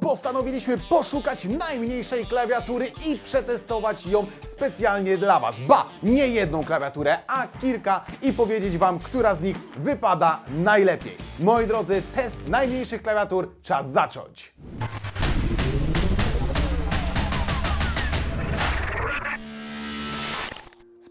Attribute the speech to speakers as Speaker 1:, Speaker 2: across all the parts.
Speaker 1: Postanowiliśmy poszukać najmniejszej klawiatury i przetestować ją specjalnie dla Was. Ba, nie jedną klawiaturę, a kilka i powiedzieć Wam, która z nich wypada najlepiej. Moi drodzy, test najmniejszych klawiatur czas zacząć.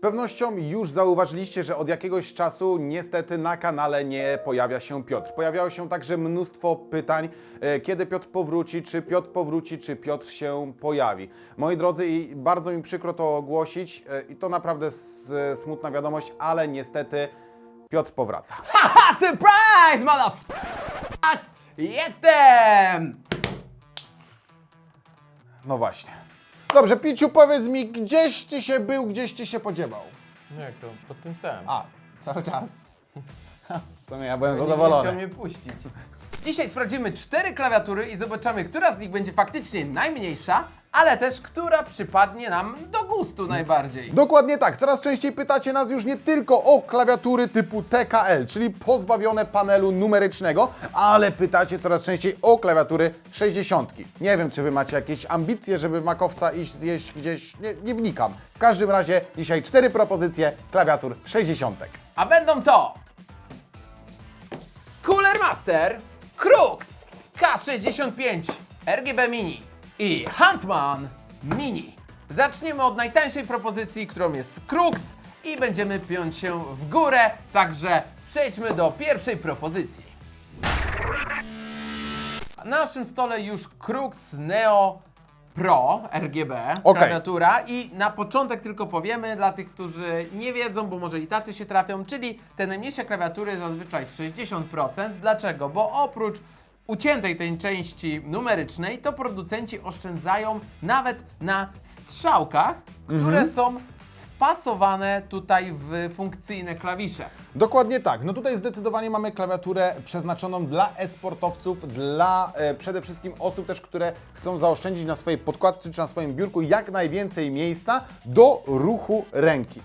Speaker 1: Pewnością już zauważyliście, że od jakiegoś czasu niestety na kanale nie pojawia się Piotr. Pojawiało się także mnóstwo pytań, e, kiedy Piotr powróci, czy Piotr powróci, czy Piotr się pojawi. Moi drodzy, i bardzo mi przykro to ogłosić e, i to naprawdę smutna wiadomość, ale niestety Piotr powraca.
Speaker 2: Haha, surprise, motherfuckers! Jestem!
Speaker 1: No właśnie. Dobrze, Piciu, powiedz mi, gdzieś ty się był, gdzieś ty się podziewał?
Speaker 2: No jak to? Pod tym stałem.
Speaker 1: A, cały czas. W sumie ja byłem
Speaker 2: Nie chciał
Speaker 1: zadowolony.
Speaker 2: mnie puścić. Dzisiaj sprawdzimy cztery klawiatury i zobaczymy, która z nich będzie faktycznie najmniejsza, ale też która przypadnie nam do gustu najbardziej.
Speaker 1: Dokładnie tak. Coraz częściej pytacie nas już nie tylko o klawiatury typu TKL, czyli pozbawione panelu numerycznego, ale pytacie coraz częściej o klawiatury 60. Nie wiem, czy wy macie jakieś ambicje, żeby makowca iść zjeść gdzieś, nie, nie wnikam. W każdym razie dzisiaj cztery propozycje klawiatur 60.
Speaker 2: A będą to Cooler Master, Crux, K65, RGB Mini i Huntman Mini. Zaczniemy od najtańszej propozycji, którą jest Crux i będziemy piąć się w górę, także przejdźmy do pierwszej propozycji. Na naszym stole już Crux Neo Pro RGB
Speaker 1: Okej.
Speaker 2: klawiatura i na początek tylko powiemy dla tych, którzy nie wiedzą, bo może i tacy się trafią, czyli te najmniejsze klawiatury zazwyczaj 60%. Dlaczego? Bo oprócz uciętej tej części numerycznej, to producenci oszczędzają nawet na strzałkach, które są wpasowane tutaj w funkcyjne klawisze.
Speaker 1: Dokładnie tak. No tutaj zdecydowanie mamy klawiaturę przeznaczoną dla e-sportowców, dla e, przede wszystkim osób też, które chcą zaoszczędzić na swojej podkładce czy na swoim biurku jak najwięcej miejsca do ruchu ręki.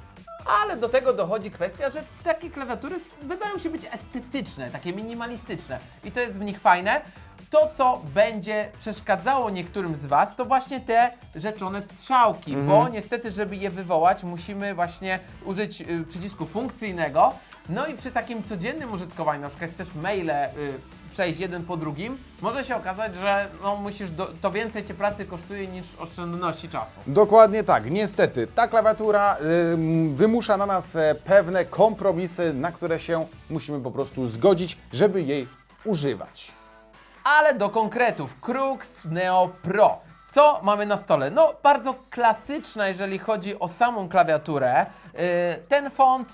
Speaker 2: Ale do tego dochodzi kwestia, że takie klawiatury wydają się być estetyczne, takie minimalistyczne i to jest w nich fajne. To, co będzie przeszkadzało niektórym z Was, to właśnie te rzeczone strzałki, bo niestety, żeby je wywołać, musimy właśnie użyć y, przycisku funkcyjnego. No i przy takim codziennym użytkowaniu, na przykład chcesz maile y, przejść jeden po drugim, może się okazać, że no, musisz do, to więcej Cię pracy kosztuje niż oszczędności czasu.
Speaker 1: Dokładnie tak. Niestety ta klawiatura ym, wymusza na nas e, pewne kompromisy, na które się musimy po prostu zgodzić, żeby jej używać.
Speaker 2: Ale do konkretów. Crux Neo Pro. Co mamy na stole? No, bardzo klasyczna, jeżeli chodzi o samą klawiaturę. Yy, ten font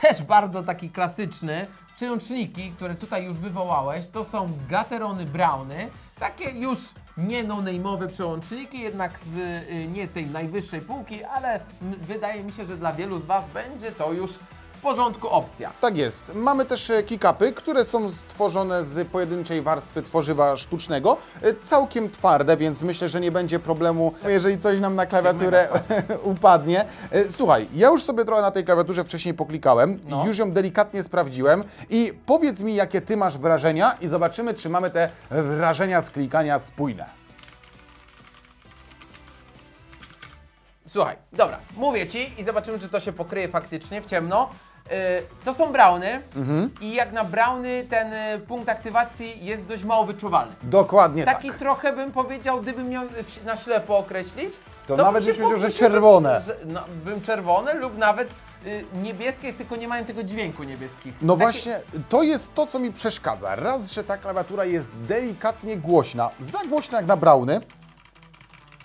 Speaker 2: też bardzo taki klasyczny. Przełączniki, które tutaj już wywołałeś, to są Gaterony Browny. Takie już nie no-name'owe przełączniki, jednak z y, nie tej najwyższej półki, ale wydaje mi się, że dla wielu z Was będzie to już porządku opcja.
Speaker 1: Tak jest. Mamy też e, kick-upy, które są stworzone z pojedynczej warstwy tworzywa sztucznego. E, Całkiem twarde, więc myślę, że nie będzie problemu, jeżeli coś nam na klawiaturę upadnie. E, Słuchaj, ja już sobie trochę na tej klawiaturze wcześniej poklikałem,
Speaker 2: No.
Speaker 1: już ją delikatnie sprawdziłem i powiedz mi, jakie ty masz wrażenia i zobaczymy, czy mamy te wrażenia z klikania spójne.
Speaker 2: Słuchaj, dobra, mówię ci i zobaczymy, czy to się pokryje faktycznie w ciemno. Yy, to są browny i jak na browny ten y, punkt aktywacji jest dość mało wyczuwalny.
Speaker 1: Dokładnie
Speaker 2: Taki
Speaker 1: tak.
Speaker 2: trochę bym powiedział, gdybym miał w- na ślepo określić.
Speaker 1: To nawet byś powiedział, że czerwone.
Speaker 2: Że, no, bym czerwone lub nawet y, niebieskie, tylko nie mają tego dźwięku niebieskich.
Speaker 1: No
Speaker 2: Takie-
Speaker 1: właśnie, to jest to, co mi przeszkadza. Raz, że ta klawiatura jest delikatnie głośna, za głośna jak na browny,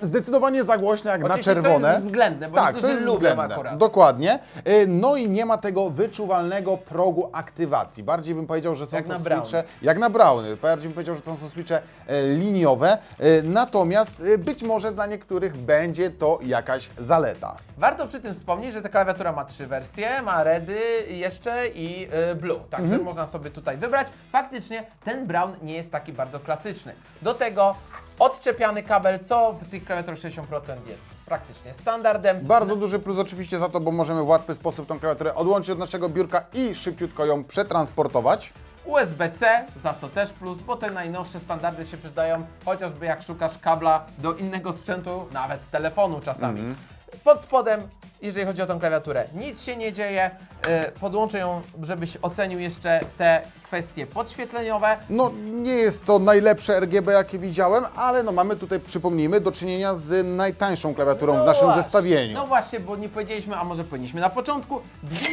Speaker 1: zdecydowanie za głośna jak na czerwone.
Speaker 2: To jest względne, bo
Speaker 1: tak, to jest
Speaker 2: lubią
Speaker 1: względne.
Speaker 2: akurat.
Speaker 1: Dokładnie. Y, No i nie ma tego wyczuwalnego progu aktywacji. Bardziej bym powiedział, że są
Speaker 2: Jak
Speaker 1: to
Speaker 2: na
Speaker 1: switche, jak na browny. Bardziej bym powiedział, że to są switche e, liniowe. Y, Natomiast y, być może dla niektórych będzie to jakaś zaleta.
Speaker 2: Warto przy tym wspomnieć, że ta klawiatura ma trzy wersje, ma Redy jeszcze i Blue, także
Speaker 1: Mhm.
Speaker 2: można sobie tutaj wybrać. Faktycznie ten Brown nie jest taki bardzo klasyczny. Do tego odczepiany kabel, co w tych klawiaturach 60% jest praktycznie standardem.
Speaker 1: Bardzo duży plus oczywiście za to, bo możemy w łatwy sposób tą klawiaturę odłączyć od naszego biurka i szybciutko ją przetransportować.
Speaker 2: USB-C, za co też plus, bo te najnowsze standardy się przydają, chociażby jak szukasz kabla do innego sprzętu, nawet telefonu czasami. Pod spodem, jeżeli chodzi o tą klawiaturę, nic się nie dzieje. Yy, podłączę ją, żebyś ocenił jeszcze te kwestie podświetleniowe.
Speaker 1: No nie jest to najlepsze RGB jakie widziałem, ale no mamy tutaj, przypomnijmy, do czynienia z najtańszą klawiaturą w naszym
Speaker 2: właśnie.
Speaker 1: zestawieniu.
Speaker 2: No właśnie, bo nie powiedzieliśmy, a może powinniśmy na początku. 200,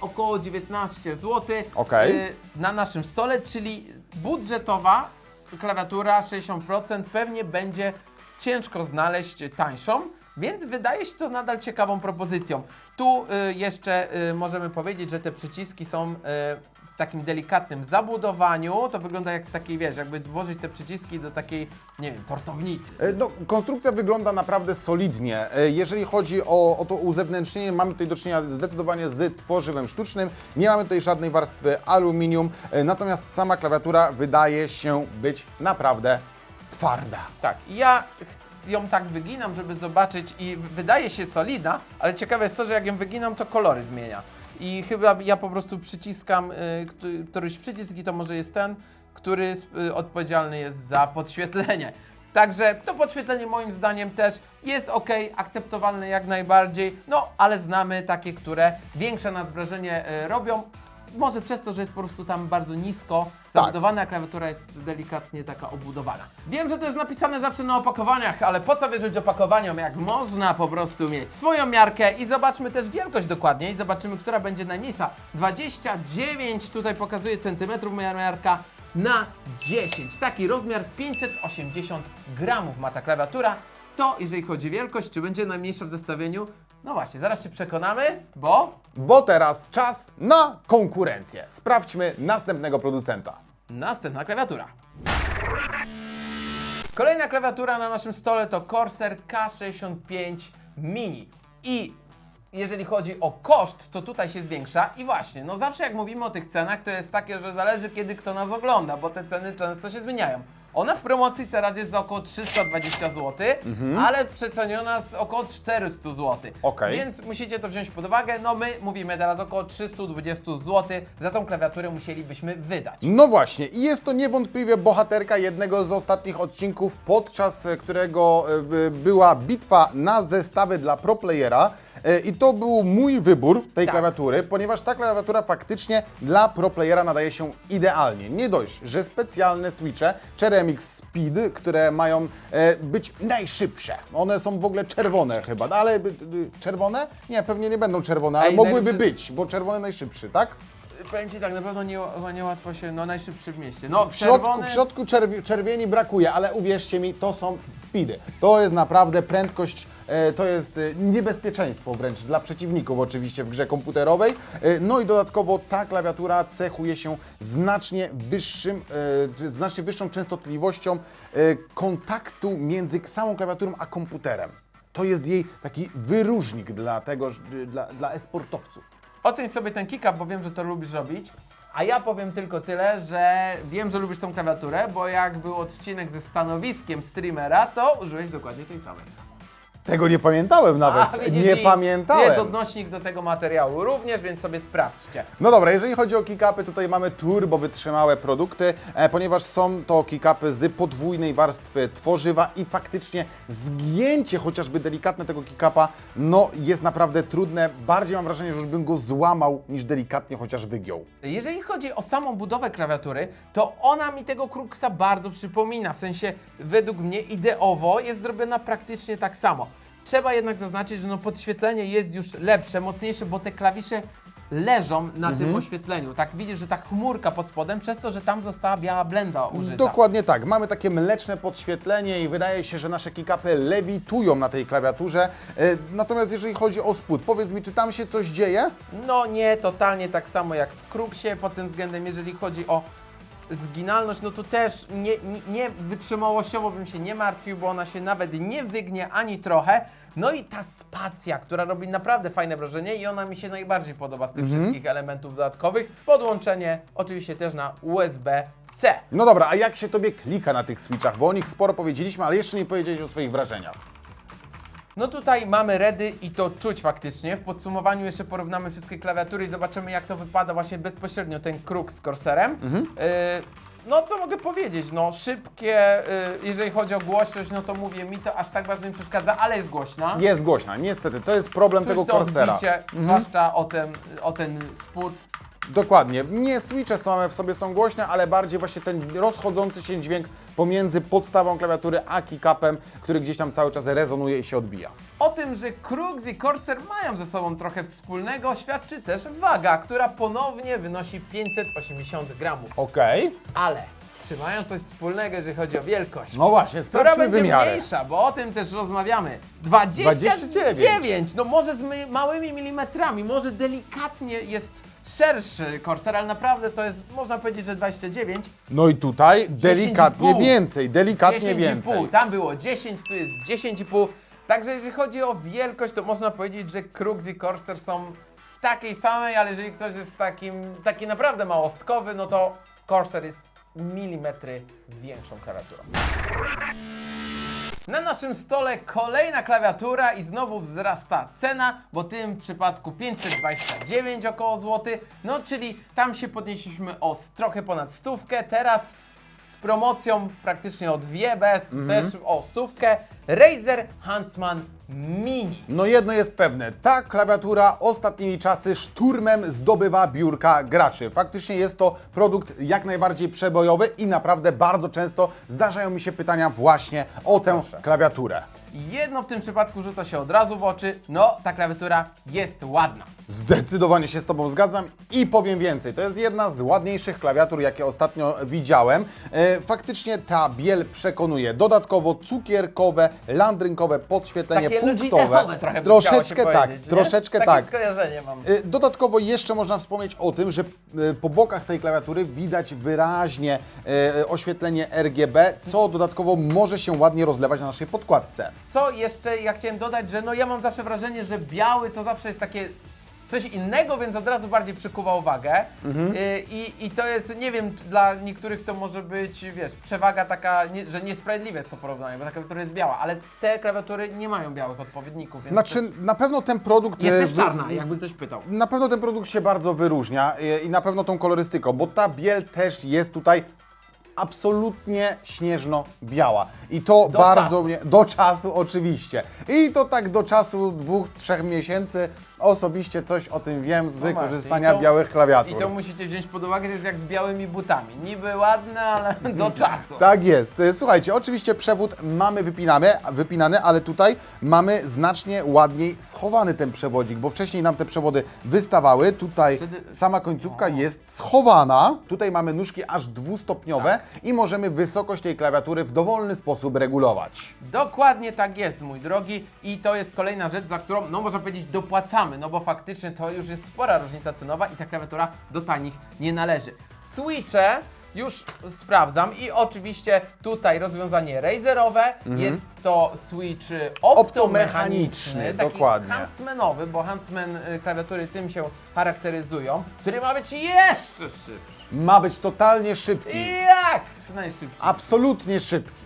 Speaker 2: około 19 zł
Speaker 1: Okej.
Speaker 2: na naszym stole, czyli budżetowa klawiatura 60% pewnie będzie ciężko znaleźć tańszą. Więc wydaje się to nadal ciekawą propozycją. Tu y, jeszcze y, możemy powiedzieć, że te przyciski są y, w takim delikatnym zabudowaniu. To wygląda jak w takiej, wiesz, jakby włożyć te przyciski do takiej, nie wiem, tortownicy.
Speaker 1: E, No, konstrukcja wygląda naprawdę solidnie. E, Jeżeli chodzi o, o to uzewnętrznienie, mamy tutaj do czynienia zdecydowanie z tworzywem sztucznym. Nie mamy tutaj żadnej warstwy aluminium, e, natomiast sama klawiatura wydaje się być naprawdę twarda.
Speaker 2: Tak, ja ją tak wyginam, żeby zobaczyć i wydaje się solidna, ale ciekawe jest to, że jak ją wyginam, to kolory zmienia. I chyba ja po prostu przyciskam y, któ- któryś przycisk i to może jest ten, który y, odpowiedzialny jest za podświetlenie. Także to podświetlenie moim zdaniem też jest ok, akceptowalne jak najbardziej, no ale znamy takie, które większe nas wrażenie y, robią. Może przez to, że jest po prostu tam bardzo nisko
Speaker 1: Tak.
Speaker 2: zabudowana, a klawiatura jest delikatnie taka obudowana. Wiem, że to jest napisane zawsze na opakowaniach, ale po co wierzyć opakowaniom, jak można po prostu mieć swoją miarkę i zobaczmy też wielkość dokładniej, zobaczymy, która będzie najmniejsza. 29 tutaj pokazuje centymetrów moja miarka na 10. Taki rozmiar 580 gramów ma ta klawiatura. To jeżeli chodzi o wielkość, czy będzie najmniejsza w zestawieniu? No właśnie, zaraz się przekonamy, bo
Speaker 1: Bo teraz czas na konkurencję. Sprawdźmy następnego producenta.
Speaker 2: Następna klawiatura. Kolejna klawiatura na naszym stole to Corsair K65 Mini. I jeżeli chodzi o koszt, to tutaj się zwiększa. I właśnie, no zawsze jak mówimy o tych cenach, to jest takie, że zależy kiedy kto nas ogląda, bo te ceny często się zmieniają. Ona w promocji teraz jest za około 320 zł, ale przeceniona z około 400 zł.
Speaker 1: Okej.
Speaker 2: Więc musicie to wziąć pod uwagę. No my mówimy teraz około 320 zł. Za tą klawiaturę musielibyśmy wydać.
Speaker 1: No właśnie, i jest to niewątpliwie bohaterka jednego z ostatnich odcinków, podczas którego e, była bitwa na zestawy dla proplayera. I to był mój wybór tej
Speaker 2: Tak.
Speaker 1: klawiatury, ponieważ ta klawiatura faktycznie dla proplayera nadaje się idealnie. Nie dość, że specjalne switche Ceramic Speed, które mają e, być najszybsze. One są w ogóle czerwone chyba, ale e, e, czerwone? Nie, pewnie nie będą czerwone, ale
Speaker 2: Ej,
Speaker 1: mogłyby być, bo czerwony najszybszy, tak?
Speaker 2: Powiem Ci tak, na pewno nie, chyba niełatwo się, no najszybszy w mieście. No,
Speaker 1: W środku,
Speaker 2: czerwony...
Speaker 1: w środku czerwi, czerwieni brakuje, ale uwierzcie mi, to są speedy. To jest naprawdę prędkość, e, to jest e, niebezpieczeństwo wręcz dla przeciwników oczywiście w grze komputerowej. E, no i dodatkowo ta klawiatura cechuje się znacznie wyższym, e, czy znacznie wyższą częstotliwością e, kontaktu między samą klawiaturą a komputerem. To jest jej taki wyróżnik dla tego, że- dla, dla e-sportowców.
Speaker 2: Oceń sobie ten kick-up, bo wiem, że to lubisz robić. A ja powiem tylko tyle, że wiem, że lubisz tą klawiaturę, bo jak był odcinek ze stanowiskiem streamera, to użyłeś dokładnie tej samej.
Speaker 1: Tego nie pamiętałem nawet,
Speaker 2: A, widzisz,
Speaker 1: nie
Speaker 2: i
Speaker 1: pamiętałem.
Speaker 2: Jest odnośnik do tego materiału również, więc sobie sprawdźcie.
Speaker 1: No dobra, jeżeli chodzi o kick-upy, tutaj mamy turbo wytrzymałe produkty, e, ponieważ są to kick-upy z podwójnej warstwy tworzywa i faktycznie zgięcie chociażby delikatne tego kick-upa, no jest naprawdę trudne. Bardziej mam wrażenie, że już bym go złamał, niż delikatnie chociaż wygiął.
Speaker 2: Jeżeli chodzi o samą budowę klawiatury, to ona mi tego Kruxa bardzo przypomina. W sensie, według mnie ideowo jest zrobiona praktycznie tak samo. Trzeba jednak zaznaczyć, że no podświetlenie jest już lepsze, mocniejsze, bo te klawisze leżą na
Speaker 1: Mhm.
Speaker 2: tym oświetleniu. Tak widzisz, że ta chmurka pod spodem, przez to, że tam została biała blenda użyta.
Speaker 1: Dokładnie tak. Mamy takie mleczne podświetlenie i wydaje się, że nasze kick-upy lewitują na tej klawiaturze. E, Natomiast jeżeli chodzi o spód, powiedz mi, czy tam się coś dzieje?
Speaker 2: No nie, totalnie tak samo jak w Kruxie pod tym względem, jeżeli chodzi o zginalność, no to też nie, nie, nie wytrzymałościowo bym się nie martwił, bo ona się nawet nie wygnie ani trochę. No i ta spacja, która robi naprawdę fajne wrażenie i ona mi się najbardziej podoba z tych wszystkich elementów dodatkowych. Podłączenie oczywiście też na USB-C.
Speaker 1: No dobra, a jak się Tobie klika na tych switchach? Bo o nich sporo powiedzieliśmy, ale jeszcze nie powiedziałeś o swoich wrażeniach.
Speaker 2: No tutaj mamy redy i to czuć faktycznie. W podsumowaniu jeszcze porównamy wszystkie klawiatury i zobaczymy jak to wypada właśnie bezpośrednio ten kruk z Corsairem.
Speaker 1: Mhm.
Speaker 2: Y, no co mogę powiedzieć, no szybkie, y, jeżeli chodzi o głośność, no to mówię, mi to aż tak bardzo nie przeszkadza, ale jest głośna.
Speaker 1: Jest głośna, niestety, to jest problem
Speaker 2: Czuć
Speaker 1: tego
Speaker 2: to
Speaker 1: Corsera.
Speaker 2: odbicie, zwłaszcza o ten, o ten spód.
Speaker 1: Dokładnie. Nie switche same w sobie są głośne, ale bardziej właśnie ten rozchodzący się dźwięk pomiędzy podstawą klawiatury a keycapem, który gdzieś tam cały czas rezonuje i się odbija.
Speaker 2: O tym, że Krux i Corsair mają ze sobą trochę wspólnego, świadczy też waga, która ponownie wynosi 580 gramów.
Speaker 1: Okej.
Speaker 2: Ale czy mają coś wspólnego, jeżeli chodzi o wielkość?
Speaker 1: No właśnie,
Speaker 2: Która
Speaker 1: sprawdźmy
Speaker 2: będzie
Speaker 1: wymiary.
Speaker 2: mniejsza, bo o tym też rozmawiamy. 29!
Speaker 1: 29.
Speaker 2: No może z my, małymi milimetrami, może delikatnie jest szerszy Corsair, ale naprawdę to jest, można powiedzieć, że 29.
Speaker 1: No i tutaj delikatnie
Speaker 2: 10,5.
Speaker 1: więcej, delikatnie
Speaker 2: 10,5.
Speaker 1: więcej.
Speaker 2: Tam było 10, tu jest 10,5. Także jeżeli chodzi o wielkość, to można powiedzieć, że Krux i Corsair są takiej samej, ale jeżeli ktoś jest takim, taki naprawdę małostkowy, no to Corsair jest milimetry większą klawiaturą. Na naszym stole kolejna klawiatura i znowu wzrasta cena, bo w tym przypadku 529 około złoty, no czyli tam się podnieśliśmy o trochę ponad stówkę, teraz promocją praktycznie o dwie bez, też o stówkę, Razer Huntsman Mini.
Speaker 1: No jedno jest pewne, ta klawiatura ostatnimi czasy szturmem zdobywa biurka graczy. Faktycznie jest to produkt jak najbardziej przebojowy i naprawdę bardzo często zdarzają mi się pytania właśnie o tę klawiaturę.
Speaker 2: Jedno w tym przypadku rzuca się od razu w oczy, no ta klawiatura jest ładna.
Speaker 1: Zdecydowanie się z Tobą zgadzam i powiem więcej. To jest jedna z ładniejszych klawiatur, jakie ostatnio widziałem. E, faktycznie ta biel przekonuje. Dodatkowo cukierkowe, landrynkowe podświetlenie
Speaker 2: Takie
Speaker 1: punktowe.
Speaker 2: trochę by chciało się
Speaker 1: Troszeczkę tak,
Speaker 2: powiedzieć, nie?
Speaker 1: troszeczkę
Speaker 2: Takie
Speaker 1: tak.
Speaker 2: skojarzenie mam.
Speaker 1: Y, Dodatkowo jeszcze można wspomnieć o tym, że y, po bokach tej klawiatury widać wyraźnie y, oświetlenie RGB, co dodatkowo może się ładnie rozlewać na naszej podkładce.
Speaker 2: Co jeszcze ja chciałem dodać, że no ja mam zawsze wrażenie, że biały to zawsze jest takie coś innego, więc od razu bardziej przykuwa uwagę.
Speaker 1: Mhm.
Speaker 2: Y, I, I to jest, nie wiem, dla niektórych to może być, wiesz, przewaga taka, nie, że niesprawiedliwe jest to porównanie, bo ta klawiatura jest biała, ale te klawiatury nie mają białych odpowiedników, więc
Speaker 1: Znaczy, na pewno ten produkt...
Speaker 2: jest
Speaker 1: y,
Speaker 2: też
Speaker 1: wy-
Speaker 2: czarna, jakby ktoś pytał.
Speaker 1: Na pewno ten produkt się bardzo wyróżnia y, i na pewno tą kolorystyką, bo ta biel też jest tutaj absolutnie śnieżno-biała. I to
Speaker 2: Do
Speaker 1: bardzo
Speaker 2: czasu.
Speaker 1: mnie. Do czasu, oczywiście. I to tak do czasu dwóch, trzech miesięcy. Osobiście coś o tym wiem z
Speaker 2: No właśnie,
Speaker 1: korzystania
Speaker 2: i to-
Speaker 1: białych klawiatur.
Speaker 2: I to musicie wziąć pod uwagę, że jest jak z białymi butami. Niby ładne, ale do czasu.
Speaker 1: Tak jest. E, Słuchajcie, oczywiście przewód mamy wypinany, wypinany, ale tutaj mamy znacznie ładniej schowany ten przewodzik, bo wcześniej nam te przewody wystawały. Tutaj
Speaker 2: Wtedy-
Speaker 1: sama końcówka jest schowana. Tutaj mamy nóżki aż dwustopniowe
Speaker 2: Tak.
Speaker 1: I możemy wysokość tej klawiatury w dowolny sposób regulować.
Speaker 2: Dokładnie tak jest, mój drogi. I to jest kolejna rzecz, za którą, no można powiedzieć, dopłacamy, no bo faktycznie to już jest spora różnica cenowa i ta klawiatura do tanich nie należy. Switche już sprawdzam i oczywiście tutaj rozwiązanie razerowe, jest to switch optomechaniczny,
Speaker 1: Optomechaniczny,
Speaker 2: taki
Speaker 1: dokładnie.
Speaker 2: Huntsmanowy, bo Huntsman y, klawiatury tym się charakteryzują, który ma być jeszcze szybszy.
Speaker 1: Ma być totalnie szybki.
Speaker 2: Jak najszybszy.
Speaker 1: Absolutnie szybki.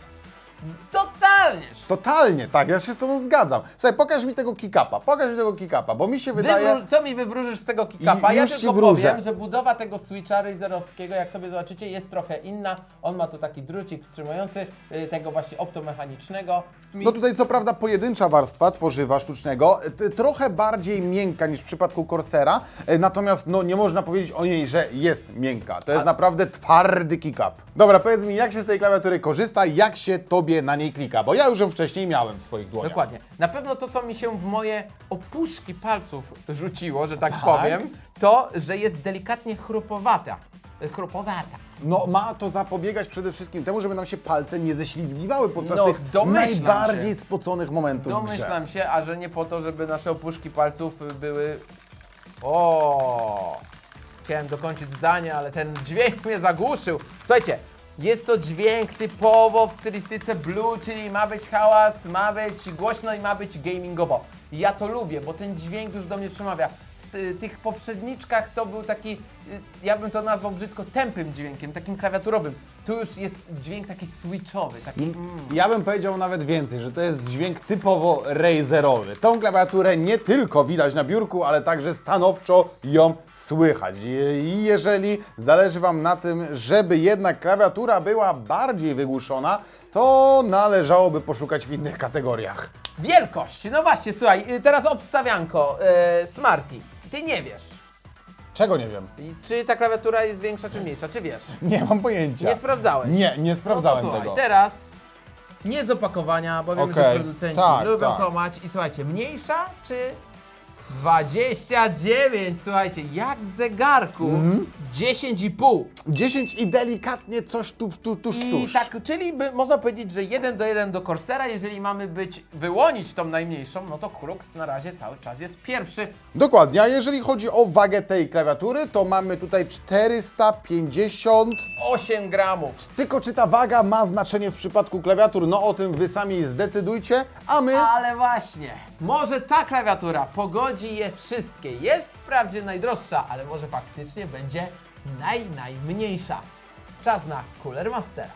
Speaker 2: Totalnie.
Speaker 1: Totalnie, tak, ja się z Tobą zgadzam. Słuchaj, pokaż mi tego kickapa, pokaż mi tego kickapa, bo mi się wydaje...
Speaker 2: Wywró- co mi wywróżysz z tego kickapa?
Speaker 1: I-
Speaker 2: Ja
Speaker 1: już ci
Speaker 2: tylko
Speaker 1: wróżę.
Speaker 2: powiem, że budowa tego switcha razerowskiego, jak sobie zobaczycie, jest trochę inna. On ma tu taki drucik wstrzymujący y, tego właśnie optomechanicznego. Mi-
Speaker 1: No tutaj co prawda pojedyncza warstwa tworzywa sztucznego, t- trochę bardziej miękka niż w przypadku Corsera, e, natomiast no nie można powiedzieć o niej, że jest miękka. To jest naprawdę twardy kick-up. Dobra, powiedz mi, jak się z tej klawiatury korzysta, jak się Tobie na niej klika, bo ja już ją wcześniej miałem w swoich dłoniach.
Speaker 2: Dokładnie. Na pewno to, co mi się w moje opuszki palców rzuciło, że tak,
Speaker 1: Tak?
Speaker 2: powiem, to, że jest delikatnie chrupowata. Chrupowata.
Speaker 1: No ma to zapobiegać przede wszystkim temu, żeby nam się palce nie ześlizgiwały podczas
Speaker 2: No,
Speaker 1: tych
Speaker 2: domyślam
Speaker 1: najbardziej
Speaker 2: się.
Speaker 1: spoconych momentów w grze.
Speaker 2: Domyślam się, a że nie po to, żeby nasze opuszki palców były. O! Chciałem dokończyć zdanie, ale ten dźwięk mnie zagłuszył. Słuchajcie, jest to dźwięk typowo w stylistyce blue, czyli ma być hałas, ma być głośno i ma być gamingowo. Ja to lubię, bo ten dźwięk już do mnie przemawia. W y, tych poprzedniczkach to był taki, y, ja bym to nazwał brzydko tępym dźwiękiem, takim klawiaturowym. Tu już jest dźwięk taki switchowy, taki mm.
Speaker 1: Ja bym powiedział nawet więcej, że to jest dźwięk typowo razerowy. Tą klawiaturę nie tylko widać na biurku, ale także stanowczo ją słychać. I jeżeli zależy Wam na tym, żeby jednak klawiatura była bardziej wygłuszona, to należałoby poszukać w innych kategoriach.
Speaker 2: Wielkość, no właśnie, słuchaj, y, teraz obstawianko, y, Smarty, ty nie wiesz,
Speaker 1: Czego nie wiem?
Speaker 2: I czy ta klawiatura jest większa czy mniejsza, czy wiesz?
Speaker 1: Nie mam pojęcia.
Speaker 2: Nie sprawdzałeś?
Speaker 1: Nie, nie
Speaker 2: No
Speaker 1: sprawdzałem
Speaker 2: słuchaj,
Speaker 1: tego.
Speaker 2: teraz nie z opakowania, bo wiemy, że
Speaker 1: Okej,
Speaker 2: producenci
Speaker 1: tak,
Speaker 2: lubią
Speaker 1: tak.
Speaker 2: kłamać. I słuchajcie, mniejsza czy 29? Słuchajcie, jak w zegarku.
Speaker 1: Mhm.
Speaker 2: 10,5.
Speaker 1: 10 i delikatnie coś tu, tu, tuż,
Speaker 2: I
Speaker 1: tuż.
Speaker 2: tak, czyli by, można powiedzieć, że 1 do 1 do Corsera, jeżeli mamy być, wyłonić tą najmniejszą, no to Krux na razie cały czas jest pierwszy.
Speaker 1: Dokładnie, a jeżeli chodzi o wagę tej klawiatury, to mamy tutaj 450
Speaker 2: 8 gramów.
Speaker 1: Tylko czy ta waga ma znaczenie w przypadku klawiatur? No o tym wy sami zdecydujcie, a my...
Speaker 2: Ale właśnie, może ta klawiatura pogodzi je wszystkie. Jest wprawdzie najdroższa, ale może faktycznie będzie naj, najmniejsza. Czas na Cooler Mastera.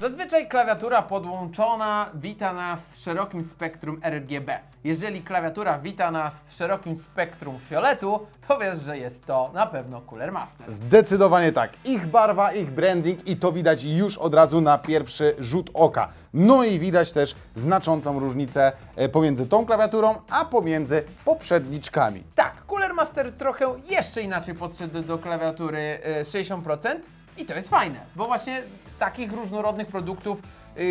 Speaker 2: Zazwyczaj klawiatura podłączona wita nas z szerokim spektrum RGB. Jeżeli klawiatura wita nas z szerokim spektrum fioletu, to wiesz, że jest to na pewno Cooler Master.
Speaker 1: Zdecydowanie tak. Ich barwa, ich branding i to widać już od razu na pierwszy rzut oka. No i widać też znaczącą różnicę e, pomiędzy tą klawiaturą, a pomiędzy poprzedniczkami.
Speaker 2: Tak, Cooler Master trochę jeszcze inaczej podszedł do klawiatury e, 60% i to jest fajne, bo właśnie takich różnorodnych produktów yy,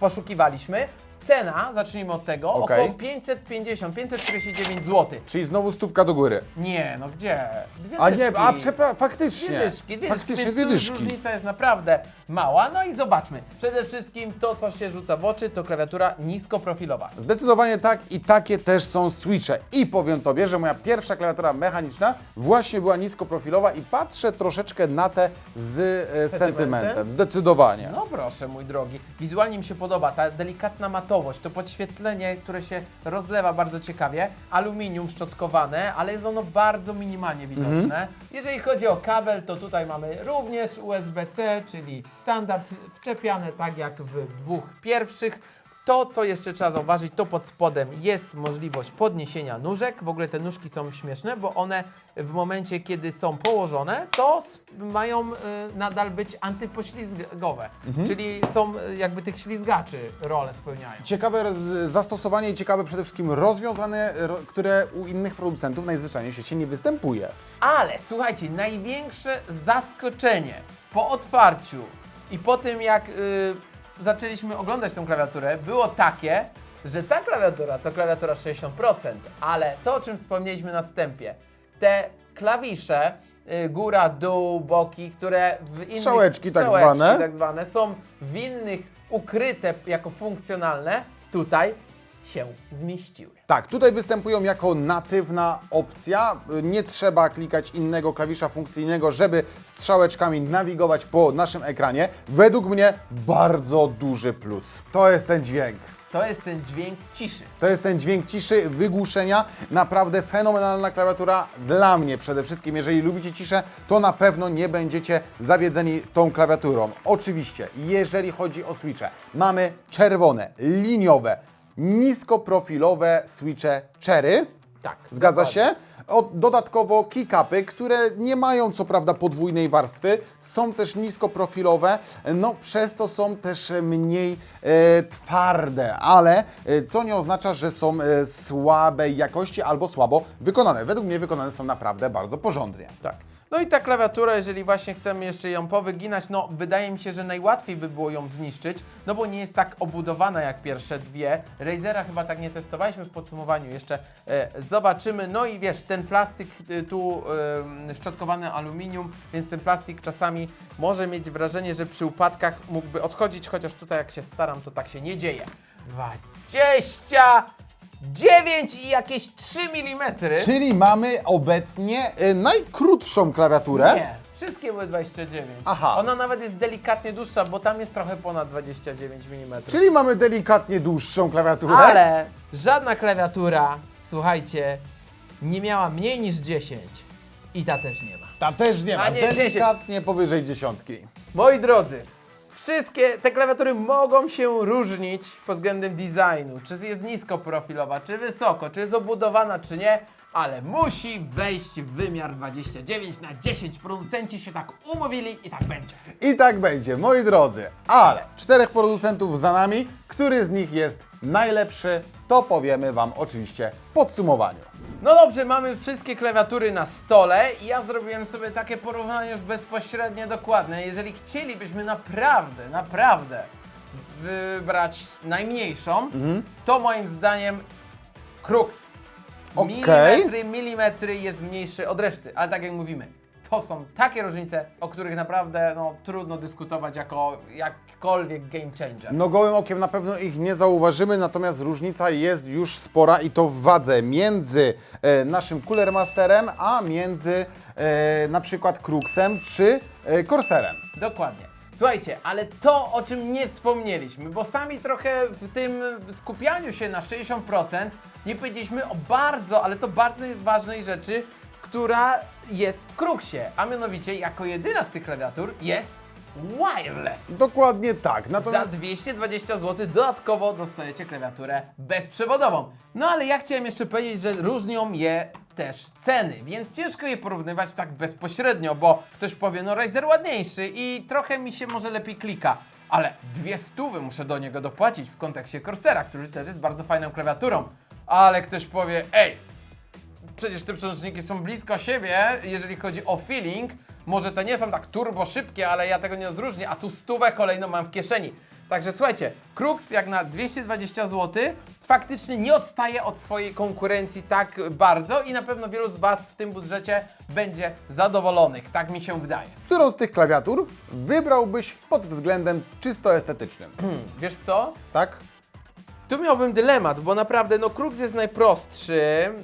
Speaker 2: poszukiwaliśmy. Cena, zacznijmy od tego,
Speaker 1: Okej.
Speaker 2: około 550, 549 zł.
Speaker 1: Czyli znowu stówka do góry.
Speaker 2: Nie, no gdzie? Dwie
Speaker 1: A nie,
Speaker 2: dyszki.
Speaker 1: a przepraszam, faktycznie.
Speaker 2: Dwie dyszki, dwie
Speaker 1: faktycznie
Speaker 2: dyszki,
Speaker 1: dwie
Speaker 2: więc tu
Speaker 1: dyszki.
Speaker 2: różnica jest naprawdę mała. No i zobaczmy. Przede wszystkim to, co się rzuca w oczy, to klawiatura niskoprofilowa.
Speaker 1: Zdecydowanie tak i takie też są switche. I powiem Tobie, że moja pierwsza klawiatura mechaniczna właśnie była niskoprofilowa i patrzę troszeczkę na te z e, sentymentem. Zdecydowanie.
Speaker 2: No proszę, mój drogi. Wizualnie mi się podoba ta delikatna matowość, to podświetlenie, które się rozlewa bardzo ciekawie. Aluminium szczotkowane, ale jest ono bardzo minimalnie widoczne. Jeżeli chodzi o kabel, to tutaj mamy również USB-C, czyli standard wczepiany tak jak w dwóch pierwszych. To, co jeszcze trzeba zauważyć, to pod spodem jest możliwość podniesienia nóżek. W ogóle te nóżki są śmieszne, bo one w momencie, kiedy są położone, to mają y, nadal być antypoślizgowe. Czyli są y, jakby tych ślizgaczy rolę spełniają.
Speaker 1: Ciekawe roz- zastosowanie i ciekawe przede wszystkim rozwiązanie, ro- które u innych producentów najzwyczajniej w świecie nie występuje.
Speaker 2: Ale słuchajcie, największe zaskoczenie po otwarciu i po tym, jak y, zaczęliśmy oglądać tę klawiaturę, było takie, że ta klawiatura to klawiatura 60%, ale to, o czym wspomnieliśmy na wstępie, te klawisze, y, góra, dół, boki, które w innych...
Speaker 1: Strzałeczki tak
Speaker 2: strzałeczki
Speaker 1: zwane.
Speaker 2: tak zwane, są w innych ukryte jako funkcjonalne, tutaj się zmieściły.
Speaker 1: Tak, tutaj występują jako natywna opcja. Nie trzeba klikać innego klawisza funkcyjnego, żeby strzałeczkami nawigować po naszym ekranie. Według mnie bardzo duży plus. To jest ten dźwięk.
Speaker 2: To jest ten dźwięk ciszy.
Speaker 1: To jest ten dźwięk ciszy, wygłuszenia. Naprawdę fenomenalna klawiatura dla mnie przede wszystkim. Jeżeli lubicie ciszę, to na pewno nie będziecie zawiedzeni tą klawiaturą. Oczywiście, jeżeli chodzi o switche, mamy czerwone, liniowe, niskoprofilowe switche Cherry.
Speaker 2: Tak.
Speaker 1: Zgadza
Speaker 2: dokładnie.
Speaker 1: się? O, dodatkowo kick-upy, które nie mają co prawda podwójnej warstwy, są też niskoprofilowe, no przez to są też mniej e, twarde, ale e, co nie oznacza, że są e, słabej jakości albo słabo wykonane. Według mnie wykonane są naprawdę bardzo porządnie.
Speaker 2: Tak. No i ta klawiatura, jeżeli właśnie chcemy jeszcze ją powyginać, no wydaje mi się, że najłatwiej by było ją zniszczyć, no bo nie jest tak obudowana jak pierwsze dwie. Razera chyba tak nie testowaliśmy w podsumowaniu, jeszcze e, zobaczymy. No i wiesz, ten plastik e, tu e, szczotkowany aluminium, więc ten plastik czasami może mieć wrażenie, że przy upadkach mógłby odchodzić, chociaż tutaj jak się staram, to tak się nie dzieje. 29 i jakieś 3 mm.
Speaker 1: Czyli mamy obecnie e, najkrótszą klawiaturę.
Speaker 2: Nie, wszystkie były 29.
Speaker 1: Aha.
Speaker 2: Ona nawet jest delikatnie dłuższa, bo tam jest trochę ponad 29 mm.
Speaker 1: Czyli mamy delikatnie dłuższą klawiaturę.
Speaker 2: Ale żadna klawiatura słuchajcie, nie miała mniej niż 10 i ta też nie ma.
Speaker 1: Ta też nie ma,
Speaker 2: A nie,
Speaker 1: delikatnie powyżej dziesiątki.
Speaker 2: Moi drodzy, wszystkie te klawiatury mogą się różnić pod względem designu. Czy jest niskoprofilowa, czy wysoko, czy jest obudowana, czy nie, ale musi wejść w wymiar 29 na 10. Producenci się tak umówili i tak będzie.
Speaker 1: I tak będzie, moi drodzy. Ale czterech producentów za nami, który z nich jest najlepszy, to powiemy Wam oczywiście w podsumowaniu.
Speaker 2: No dobrze, mamy wszystkie klawiatury na stole i ja zrobiłem sobie takie porównanie już bezpośrednio dokładne. Jeżeli chcielibyśmy naprawdę, naprawdę wybrać najmniejszą, to moim zdaniem Krux.
Speaker 1: Okej.
Speaker 2: Milimetry, milimetry jest mniejszy od reszty, ale tak jak mówimy, to są takie różnice, o których naprawdę no, trudno dyskutować jako jakkolwiek game changer.
Speaker 1: No gołym okiem na pewno ich nie zauważymy, natomiast różnica jest już spora i to w wadze między e, naszym Cooler Masterem, a między e, na przykład Cruxem czy e, Corsairem.
Speaker 2: Dokładnie. Słuchajcie, ale to, o czym nie wspomnieliśmy, bo sami trochę w tym skupianiu się na 60% nie powiedzieliśmy o bardzo, ale to bardzo ważnej rzeczy, która jest w Cruxie, a mianowicie jako jedyna z tych klawiatur jest wireless.
Speaker 1: Dokładnie tak.
Speaker 2: Za
Speaker 1: Natomiast
Speaker 2: 220 zł dodatkowo dostajecie klawiaturę bezprzewodową. No ale ja chciałem jeszcze powiedzieć, że różnią je też ceny, więc ciężko je porównywać tak bezpośrednio, bo ktoś powie, no Razer ładniejszy i trochę mi się może lepiej klika. Ale dwie stówy muszę do niego dopłacić w kontekście Corsera, który też jest bardzo fajną klawiaturą. Ale ktoś powie, ej, przecież te przełączniki są blisko siebie, jeżeli chodzi o feeling. Może to nie są tak turbo szybkie, ale ja tego nie rozróżnię, a tu stówę kolejną mam w kieszeni. Także słuchajcie, Krux jak na 220 zł faktycznie nie odstaje od swojej konkurencji tak bardzo i na pewno wielu z Was w tym budżecie będzie zadowolonych, tak mi się wydaje.
Speaker 1: którą z tych klawiatur wybrałbyś pod względem czysto estetycznym?
Speaker 2: Wiesz co?
Speaker 1: Tak?
Speaker 2: Tu miałbym dylemat, bo naprawdę, no Krux jest najprostszy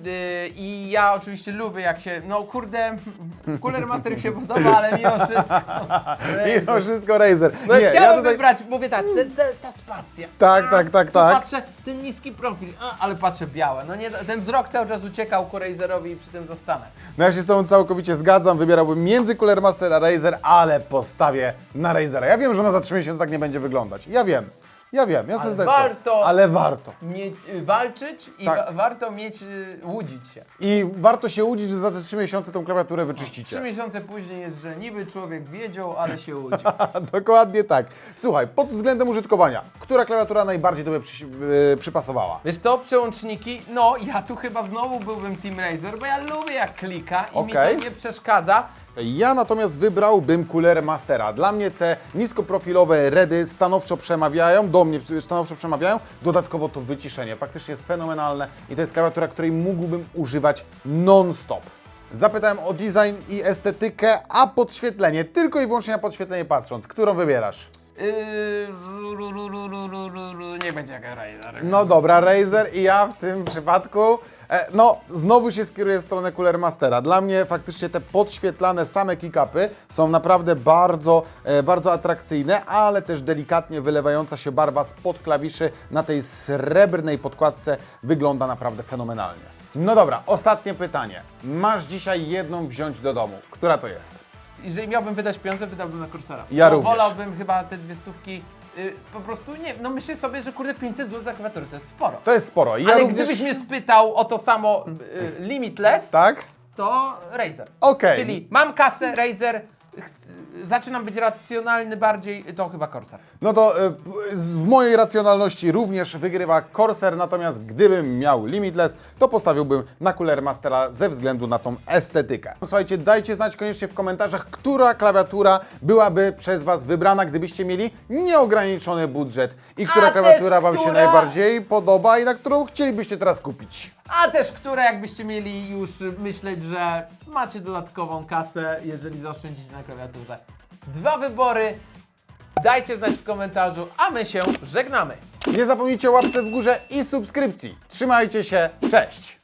Speaker 2: yy, i ja oczywiście lubię jak się, no kurde, Cooler Master mi się podoba, ale mimo wszystko.
Speaker 1: Mimo wszystko Razer.
Speaker 2: No
Speaker 1: Nie,
Speaker 2: chciałem
Speaker 1: ja tutaj...
Speaker 2: wybrać, mówię tak, te, te, ta spacja.
Speaker 1: Tak, tak, tak,
Speaker 2: Tu
Speaker 1: tak.
Speaker 2: patrzę, ten niski profil, a, ale patrzę białe. No nie, ten wzrok cały czas uciekał ku Razerowi i przy tym zostanę.
Speaker 1: No ja się z Tobą całkowicie zgadzam, wybierałbym między Cooler Master a Razer, ale postawię na Razera. Ja wiem, że ona za 3 miesiące tak nie będzie wyglądać. Ja wiem, ja wiem, ja
Speaker 2: Ale
Speaker 1: sprawę.
Speaker 2: warto.
Speaker 1: Ale warto.
Speaker 2: Mieć, y, walczyć i
Speaker 1: Tak.
Speaker 2: wa- warto mieć, y, łudzić się.
Speaker 1: I warto się łudzić, że za te 3 miesiące tą klawiaturę
Speaker 2: Trzy
Speaker 1: wyczyścicie.
Speaker 2: miesiące później jest, że niby człowiek wiedział, ale się łudził.
Speaker 1: Dokładnie tak. Słuchaj, pod względem użytkowania, która klawiatura najbardziej Tobie przy, yy, przypasowała?
Speaker 2: Wiesz co, przełączniki, no ja tu chyba znowu byłbym Team Razer, bo ja lubię jak klika i mi
Speaker 1: Okej.
Speaker 2: to nie przeszkadza.
Speaker 1: Ja natomiast wybrałbym Cooler Mastera. Dla mnie te niskoprofilowe redy stanowczo przemawiają, do mnie stanowczo przemawiają. Dodatkowo to wyciszenie faktycznie jest fenomenalne i to jest klawiatura, której mógłbym używać non-stop. Zapytałem o design i estetykę, a podświetlenie, tylko i wyłącznie na podświetlenie patrząc. Którą wybierasz?
Speaker 2: Yy, nie będzie jak Razer.
Speaker 1: No dobra, Razer i ja w tym przypadku. E, no, znowu się skieruję w stronę Cooler Mastera. Dla mnie faktycznie te podświetlane same kick-upy są naprawdę bardzo, e, bardzo atrakcyjne, ale też delikatnie wylewająca się barwa spod klawiszy na tej srebrnej podkładce wygląda naprawdę fenomenalnie. No dobra, ostatnie pytanie. Masz dzisiaj jedną wziąć do domu. Która to jest?
Speaker 2: Jeżeli miałbym wydać pieniądze, wydałbym na Corsara.
Speaker 1: Ja
Speaker 2: Bo
Speaker 1: również.
Speaker 2: Wolałbym chyba te dwie stówki, y, po prostu nie, no myślę sobie, że kurde 500 zł za klawiaturę to jest sporo.
Speaker 1: To jest sporo. Ja
Speaker 2: Ale
Speaker 1: również...
Speaker 2: gdybyś mnie spytał o to samo y, Limitless,
Speaker 1: Tak?
Speaker 2: to Razer.
Speaker 1: Okej.
Speaker 2: Czyli mam kasę, Razer, zaczynam być racjonalny bardziej, to chyba Corsair.
Speaker 1: No to e, w mojej racjonalności również wygrywa Corsair, natomiast gdybym miał Limitless, to postawiłbym na Cooler Mastera ze względu na tą estetykę. Słuchajcie, dajcie znać koniecznie w komentarzach, która klawiatura byłaby przez Was wybrana, gdybyście mieli nieograniczony budżet i która
Speaker 2: też
Speaker 1: klawiatura Wam się
Speaker 2: która-
Speaker 1: najbardziej podoba i na którą chcielibyście teraz kupić.
Speaker 2: A też, które jakbyście mieli już myśleć, że macie dodatkową kasę, jeżeli zaoszczędzicie na klawiaturze. Dwa wybory, dajcie znać w komentarzu, a my się żegnamy.
Speaker 1: Nie zapomnijcie o łapce w górze i subskrypcji. Trzymajcie się, cześć!